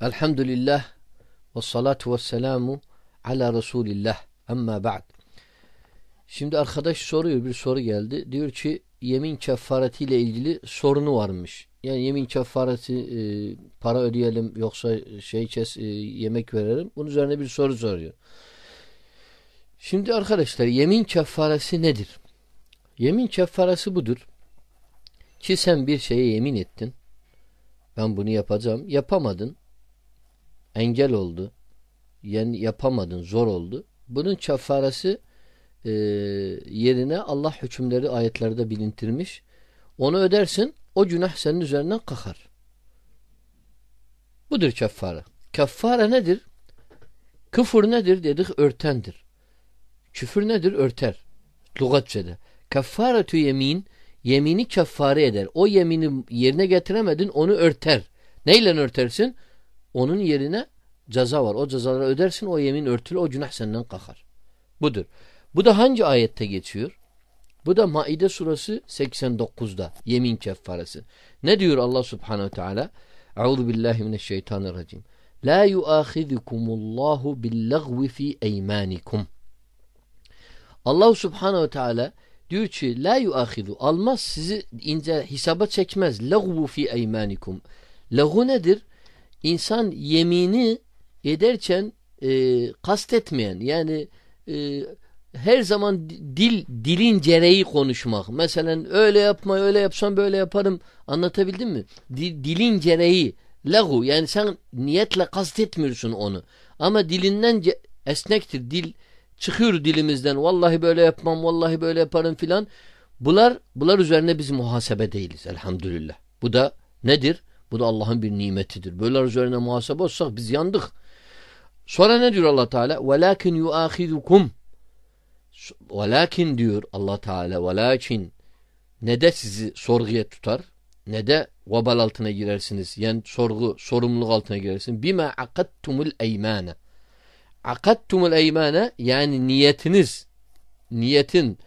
Elhamdülillah ve salatu ve selamu ala Resulillah. Amma ba'd. Şimdi arkadaş soruyor bir soru geldi. Diyor ki yemin kefareti ile ilgili sorunu varmış. Yani yemin kefareti e, para ödeyelim yoksa şey kes e, yemek verelim. Bunun üzerine bir soru soruyor. Şimdi arkadaşlar yemin kefaresi nedir? Yemin kefaresi budur. Ki sen bir şeye yemin ettin. Ben bunu yapacağım. Yapamadın engel oldu. Yani yapamadın, zor oldu. Bunun kefaresi e, yerine Allah hükümleri ayetlerde bilintirmiş. Onu ödersin, o günah senin üzerinden kalkar. Budur keffare. Keffare nedir? Küfür nedir dedik örtendir. Küfür nedir? Örter. Lugatçede. Keffaretü yemin yemini keffare eder. O yemini yerine getiremedin onu örter. Neyle örtersin? Onun yerine ceza var. O cezaları ödersin o yemin örtülü o günah senden kalkar. Budur. Bu da hangi ayette geçiyor? Bu da Maide surası 89'da yemin keffaresi. Ne diyor Allah subhanehu teala? Euzu billahi mineşşeytanirracim. La yuahizukumullahu billagvi fi eymanikum. Allah subhanehu teala diyor ki la yuahizu almaz sizi ince hesaba çekmez. Lagvu fi eymanikum. Lagu nedir? İnsan yemini ederken e, kastetmeyen yani e, her zaman dil dilin gereği konuşmak. Mesela öyle yapma öyle yapsam böyle yaparım. Anlatabildim mi? Dil, dilin gereği lahu yani sen niyetle kastetmiyorsun onu. Ama dilinden esnektir. Dil çıkıyor dilimizden. Vallahi böyle yapmam, vallahi böyle yaparım filan. Bunlar bunlar üzerine biz muhasebe değiliz elhamdülillah. Bu da nedir? Bu da Allah'ın bir nimetidir. Böyle üzerine muhasebe olsak biz yandık. Sonra ne diyor Allah Teala? Velakin yuahidukum. Velakin diyor Allah Teala velakin ne de sizi sorguya tutar ne de vabal altına girersiniz. Yani sorgu, sorumluluk altına girersiniz. Bima akattumul eymane. Akattumul eymane yani niyetiniz, niyetin,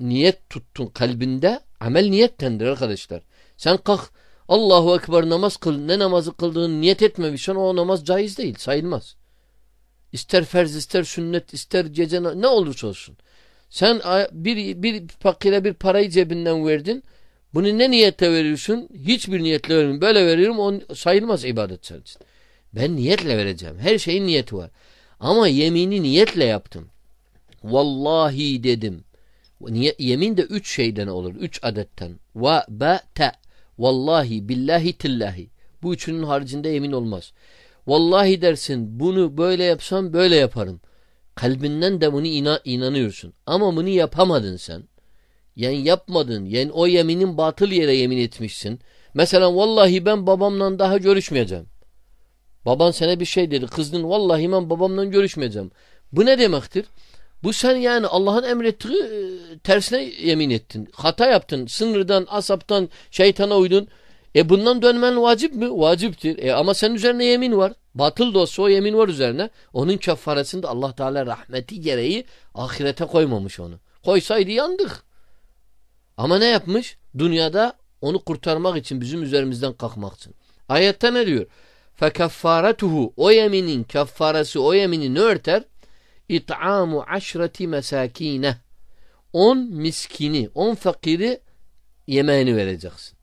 niyet tuttun kalbinde amel niyettendir arkadaşlar. Sen kalk Allahu Ekber namaz kıl. Ne namazı kıldığını niyet etmemişsen o namaz caiz değil. Sayılmaz. İster ferz ister sünnet ister gece ne olursa olsun. Sen bir, bir fakire bir parayı cebinden verdin. Bunu ne niyetle veriyorsun? Hiçbir niyetle vermiyorum. Böyle veriyorum o sayılmaz ibadet senin için. Ben niyetle vereceğim. Her şeyin niyeti var. Ama yemini niyetle yaptım. Vallahi dedim. Yemin de üç şeyden olur. Üç adetten. Va, ba, te. Vallahi billahi tillahi. Bu üçünün haricinde yemin olmaz. Vallahi dersin bunu böyle yapsam böyle yaparım. Kalbinden de bunu ina inanıyorsun. Ama bunu yapamadın sen. Yani yapmadın. Yani o yeminin batıl yere yemin etmişsin. Mesela vallahi ben babamla daha görüşmeyeceğim. Baban sana bir şey dedi. Kızdın vallahi ben babamla görüşmeyeceğim. Bu ne demektir? Bu sen yani Allah'ın emrettiği e, tersine yemin ettin. Hata yaptın. Sınırdan, asaptan, şeytana uydun. E bundan dönmen vacip mi? Vaciptir. E ama senin üzerine yemin var. Batıl da olsa o yemin var üzerine. Onun kefaresinde Allah Teala rahmeti gereği ahirete koymamış onu. Koysaydı yandık. Ama ne yapmış? Dünyada onu kurtarmak için bizim üzerimizden kalkmak için. Ayette ne diyor? Fekeffaretuhu o yeminin keffaresi o yemini ne örter? İt'amu aşreti mesakine. On miskini, on fakiri yemeğini vereceksin.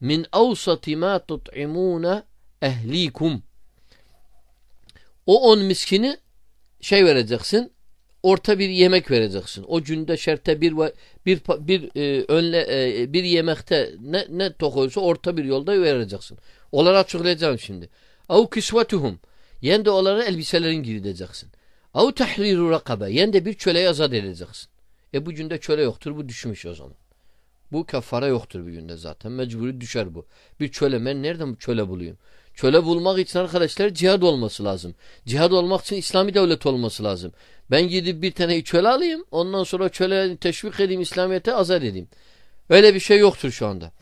Min avsati ma tut'imune ehlikum. O on miskini şey vereceksin, orta bir yemek vereceksin. O günde şerte bir bir bir e, önle e, bir yemekte ne ne tok orta bir yolda vereceksin. Onları açıklayacağım şimdi. Av kisvetuhum. Yen de onlara elbiselerin gireceksin. Av tahriru rakabe. Yen de bir çöle azat edeceksin. E bu günde çöle yoktur. Bu düşmüş o zaman. Bu kafara yoktur bir günde zaten. Mecburi düşer bu. Bir çöle ben nereden bu çöle bulayım? Çöle bulmak için arkadaşlar cihad olması lazım. Cihad olmak için İslami devlet olması lazım. Ben gidip bir tane çöle alayım. Ondan sonra çöle teşvik edeyim İslamiyet'e azat edeyim. Öyle bir şey yoktur şu anda.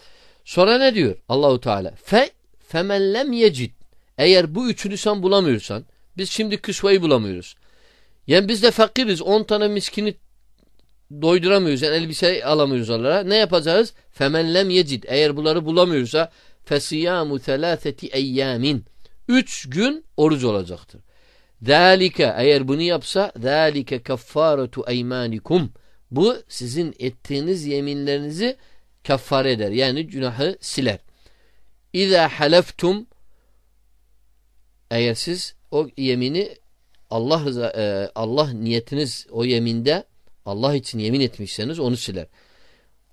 Sonra ne diyor Allahu Teala? Fe femen lem yecid. Eğer bu üçünü sen bulamıyorsan biz şimdi kısvayı bulamıyoruz. Yani biz de fakiriz. 10 tane miskini doyduramıyoruz. Yani elbise alamıyoruz onlara. Ne yapacağız? Femen lem yecid. Eğer bunları bulamıyorsa fesiyamu thelâtheti eyyamin. Üç gün oruç olacaktır. Zalike eğer bunu yapsa zalike kaffaretu eymanikum. Bu sizin ettiğiniz yeminlerinizi kaffare eder. Yani günahı siler. İza haleftum eğer siz o yemini Allah rıza, e, Allah niyetiniz o yeminde Allah için yemin etmişseniz onu siler.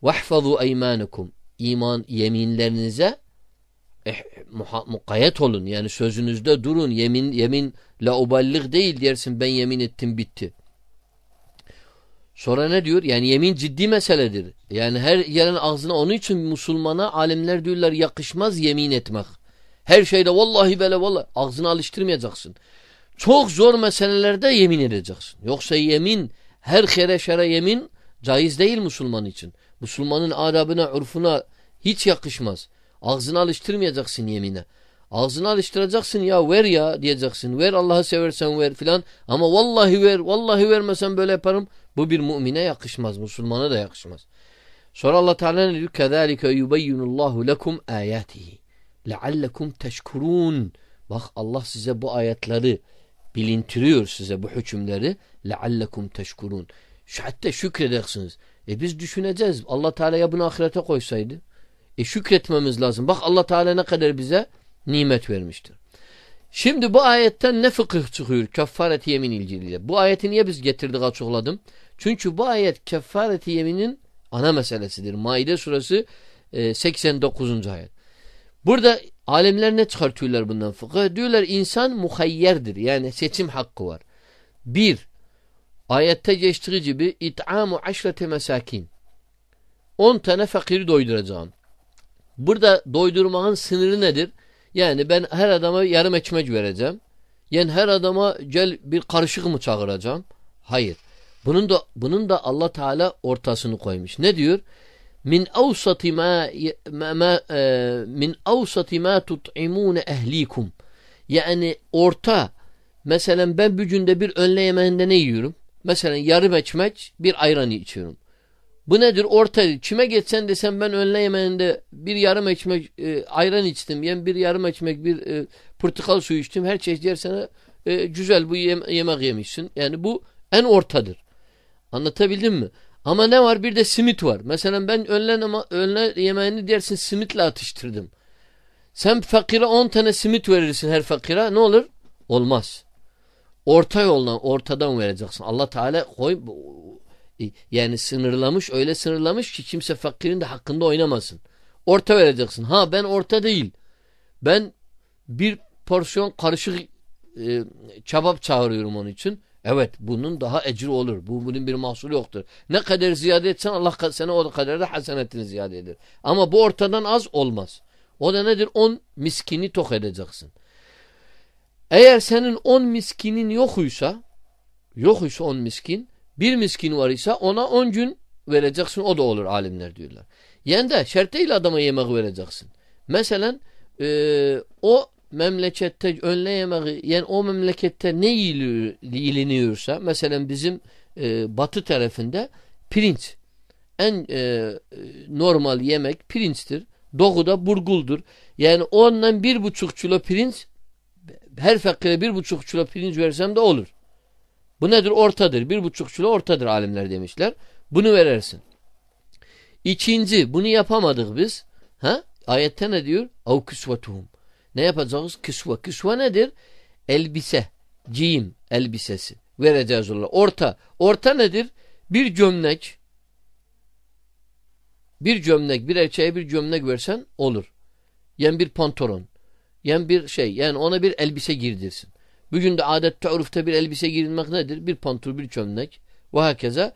Vahfazu eymanukum iman yeminlerinize eh, mukayyet olun. Yani sözünüzde durun. Yemin yemin la uballig değil dersin ben yemin ettim bitti. Sonra ne diyor? Yani yemin ciddi meseledir. Yani her yerin ağzına onun için Müslümana alimler diyorlar yakışmaz yemin etmek. Her şeyde vallahi böyle vallahi ağzını alıştırmayacaksın. Çok zor meselelerde yemin edeceksin. Yoksa yemin her kere şere yemin caiz değil Müslüman için. Müslümanın adabına, urfuna hiç yakışmaz. Ağzını alıştırmayacaksın yemine. Ağzını alıştıracaksın ya ver ya diyeceksin. Ver Allah'ı seversen ver filan. Ama vallahi ver, vallahi vermesen böyle yaparım. Bu bir mümine yakışmaz. Müslümana da yakışmaz. Sonra Allah Teala ne diyor? كَذَٰلِكَ يُبَيِّنُ اللّٰهُ لَكُمْ آيَاتِهِ لَعَلَّكُمْ teşkurun. Bak Allah size bu ayetleri bilintiriyor size bu hükümleri. لَعَلَّكُمْ teşkurun. Hatta şükredersiniz. E biz düşüneceğiz. Allah Teala ya bunu ahirete koysaydı. E şükretmemiz lazım. Bak Allah Teala ne kadar bize nimet vermiştir. Şimdi bu ayetten ne fıkıh çıkıyor? Keffaret yemin ilgiliyle. Bu ayeti niye biz getirdik açıkladım? Çünkü bu ayet keffaret yeminin ana meselesidir. Maide suresi 89. E, ayet. Burada alimler ne çıkartıyorlar bundan fıkıh? Diyorlar insan muhayyerdir. Yani seçim hakkı var. Bir, ayette geçtiği gibi it'amu aşrete mesakin. 10 tane fakiri doyduracağım. Burada doydurmanın sınırı nedir? Yani ben her adama yarım ekmek vereceğim. Yani her adama gel bir karışık mı çağıracağım? Hayır. Bunun da bunun da Allah Teala ortasını koymuş. Ne diyor? Min awsati ma, ma e, min awsati ma tut'imun ehlikum. Yani orta mesela ben bir günde bir önle yemeğinde ne yiyorum? Mesela yarım ekmek bir ayran içiyorum. Bu nedir? Orta. Kime geçsen desem ben önle yemeğinde bir yarım ekmek e, ayran içtim. Yani bir yarım ekmek bir e, portakal suyu içtim. Her çeşit yersene e, güzel bu yem yemek yemişsin. Yani bu en ortadır. Anlatabildim mi? Ama ne var? Bir de simit var. Mesela ben önle, önle yemeğini dersin simitle atıştırdım. Sen fakire 10 tane simit verirsin her fakire. Ne olur? Olmaz. Orta yoldan, ortadan vereceksin. Allah Teala koy yani sınırlamış öyle sınırlamış ki kimse fakirin de hakkında oynamasın. Orta vereceksin. Ha ben orta değil. Ben bir porsiyon karışık e, çabap çağırıyorum onun için. Evet bunun daha ecri olur. Bu bunun bir mahsulü yoktur. Ne kadar ziyade etsen Allah sana o kadar da hasenetini ziyade eder. Ama bu ortadan az olmaz. O da nedir? On miskini tok edeceksin. Eğer senin on miskinin yokuysa yokuysa on miskin bir miskin var ise ona on gün vereceksin o da olur alimler diyorlar. Yani de şartıyla adama yemek vereceksin. Mesela e, o memlekette önle yemeği yani o memlekette ne yiyiliyorsa mesela bizim e, batı tarafında pirinç en e, normal yemek pirinçtir. Doğuda burguldur. Yani ondan bir buçuk kilo pirinç her fakire bir buçuk kilo pirinç versem de olur. Bu nedir? Ortadır. Bir buçuk kilo ortadır alimler demişler. Bunu verirsin. İkinci bunu yapamadık biz. Ha? Ayette ne diyor? Av küsvetuhum. Ne yapacağız? Küsve. Küsve nedir? Elbise. Giyim elbisesi. Vereceğiz onlara. Orta. Orta nedir? Bir gömlek. Bir gömlek. Bir erkeğe bir gömlek versen olur. Yani bir pantolon. Yani bir şey. Yani ona bir elbise girdirsin. Bugün de adette urufta bir elbise giyilmek nedir? Bir pantol, bir çömlek ve bunun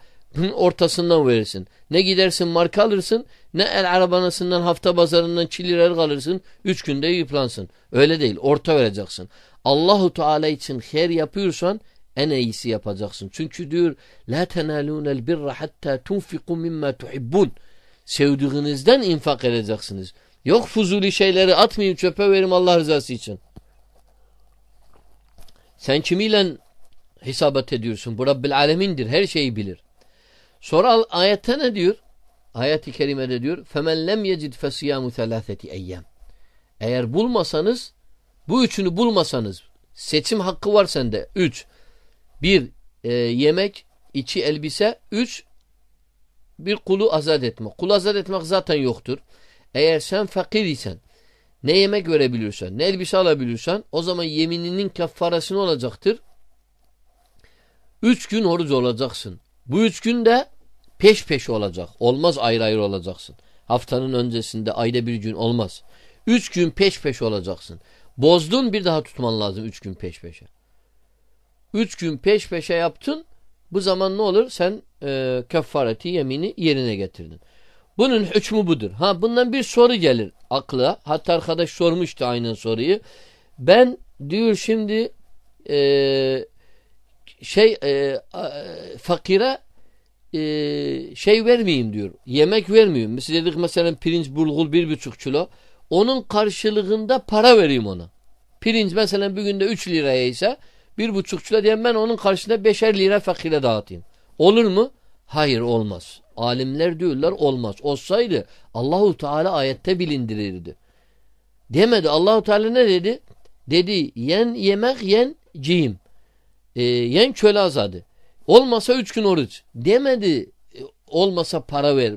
ortasından verirsin. Ne gidersin marka alırsın ne el arabanasından hafta pazarından çilirer alırsın. Üç günde yıplansın. Öyle değil. Orta vereceksin. Allahu Teala için her yapıyorsan en iyisi yapacaksın. Çünkü diyor la tenalunel birra hatta tunfiku mimma tuhibbun. Sevdiğinizden infak edeceksiniz. Yok fuzuli şeyleri atmayın çöpe verim Allah rızası için. Sen kimiyle hesabet ediyorsun? Bu Rabbil Alemin'dir. Her şeyi bilir. Sonra ayette ne diyor? Ayet-i kerimede diyor. فَمَنْ لَمْ يَجِدْ فَسِيَامُ ثَلَاثَةِ اَيَّامِ Eğer bulmasanız Bu üçünü bulmasanız seçim hakkı var sende. Üç. Bir e, yemek, iki elbise. Üç bir kulu azat etmek. Kulu azat etmek zaten yoktur. Eğer sen fakir isen ne yemek verebiliyorsan, ne elbise alabiliyorsan o zaman yemininin kefaresi ne olacaktır? Üç gün oruç olacaksın. Bu üç gün de peş peş olacak. Olmaz ayrı ayrı olacaksın. Haftanın öncesinde ayda bir gün olmaz. Üç gün peş peş olacaksın. Bozdun bir daha tutman lazım üç gün peş peşe. Üç gün peş peşe yaptın. Bu zaman ne olur? Sen e, kefareti yemini yerine getirdin. Bunun hükmü budur. Ha bundan bir soru gelir akla. Hatta arkadaş sormuştu aynı soruyu. Ben diyor şimdi e, şey e, fakire e, şey vermeyeyim diyor. Yemek vermeyeyim. Biz dedik mesela pirinç bulgul bir buçuk kilo. Onun karşılığında para vereyim ona. Pirinç mesela bir günde üç liraya ise bir buçuk kilo diyen ben onun karşısında beşer lira fakire dağıtayım. Olur mu? Hayır olmaz. Alimler diyorlar olmaz. Olsaydı Allahu Teala ayette bilindirirdi. Demedi. Allahu Teala ne dedi? Dedi yen yemek yen cihim. E, yen köle azadı. Olmasa üç gün oruç. Demedi e, olmasa para ver.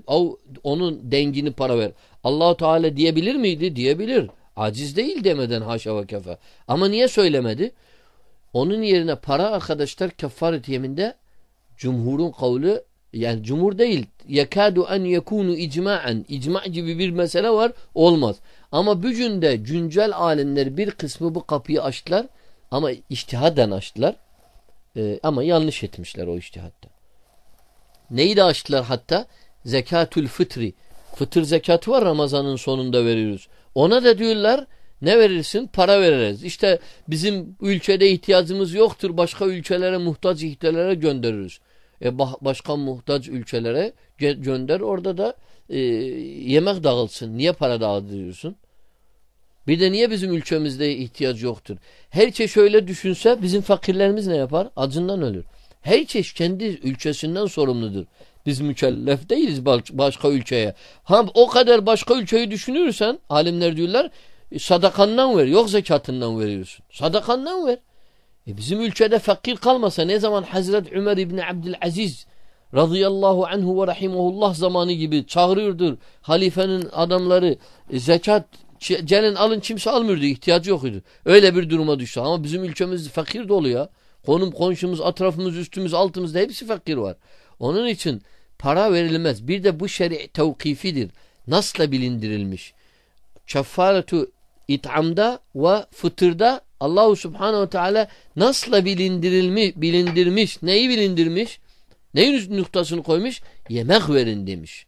Onun dengini para ver. Allahu Teala diyebilir miydi? Diyebilir. Aciz değil demeden haşa ve kefe. Ama niye söylemedi? Onun yerine para arkadaşlar kefaret yeminde cumhurun kavli yani cumhur değil yekadu en yekunu icmaen icma gibi bir mesele var olmaz. Ama bugün de güncel alimler bir kısmı bu kapıyı açtılar ama iştihaden açtılar. Ee, ama yanlış etmişler o iştihatta. Neyi de açtılar hatta? Zekatül fıtri. Fıtır zekatı var Ramazan'ın sonunda veriyoruz. Ona da diyorlar ne verirsin? Para veririz. İşte bizim ülkede ihtiyacımız yoktur. Başka ülkelere muhtaç ihtilere göndeririz. E, başka muhtaç ülkelere gönder. Orada da e, yemek dağılsın. Niye para dağıtıyorsun? Bir de niye bizim ülkemizde ihtiyaç yoktur? Her şey şöyle düşünse bizim fakirlerimiz ne yapar? Acından ölür. Her çeşit kendi ülkesinden sorumludur. Biz mükellef değiliz başka ülkeye. Ha o kadar başka ülkeyi düşünürsen alimler diyorlar sadakandan ver. Yok zekatından veriyorsun. Sadakandan ver. E bizim ülkede fakir kalmasa ne zaman Hazret Ömer İbni Abdülaziz radıyallahu anhu ve rahimahullah zamanı gibi çağırıyordur halifenin adamları e, zekat gelin alın kimse almıyordu ihtiyacı yoktu. Öyle bir duruma düştü ama bizim ülkemiz fakir dolu ya. Konum komşumuz etrafımız üstümüz altımızda hepsi fakir var. Onun için para verilmez. Bir de bu şer'i tevkifidir. Nasla bilindirilmiş. Keffaretu it'amda ve fıtırda Allahu Subhanahu Teala nasla bilindirilmiş, bilindirmiş, neyi bilindirmiş? Neyin noktasını koymuş? Yemek verin demiş.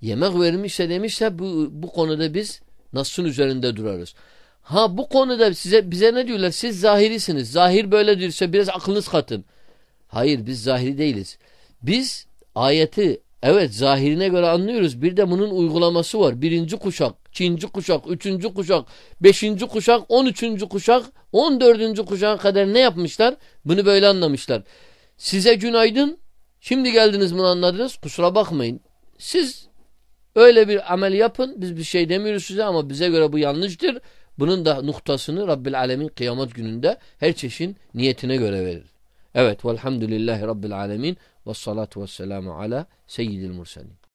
Yemek verilmişse demişse bu, bu konuda biz nasıl üzerinde durarız. Ha bu konuda size bize ne diyorlar? Siz zahirisiniz. Zahir böyle diyorsa biraz aklınız katın. Hayır biz zahiri değiliz. Biz ayeti evet zahirine göre anlıyoruz. Bir de bunun uygulaması var. Birinci kuşak, ikinci kuşak, üçüncü kuşak, beşinci kuşak, on üçüncü kuşak, on dördüncü kuşağa kadar ne yapmışlar? Bunu böyle anlamışlar. Size günaydın. Şimdi geldiniz bunu anladınız. Kusura bakmayın. Siz öyle bir amel yapın. Biz bir şey demiyoruz size ama bize göre bu yanlıştır. Bunun da noktasını Rabbil Alemin kıyamet gününde her çeşin niyetine göre verir. Evet velhamdülillahi Rabbil Alemin ve salatu ve selamu ala seyyidil murselin.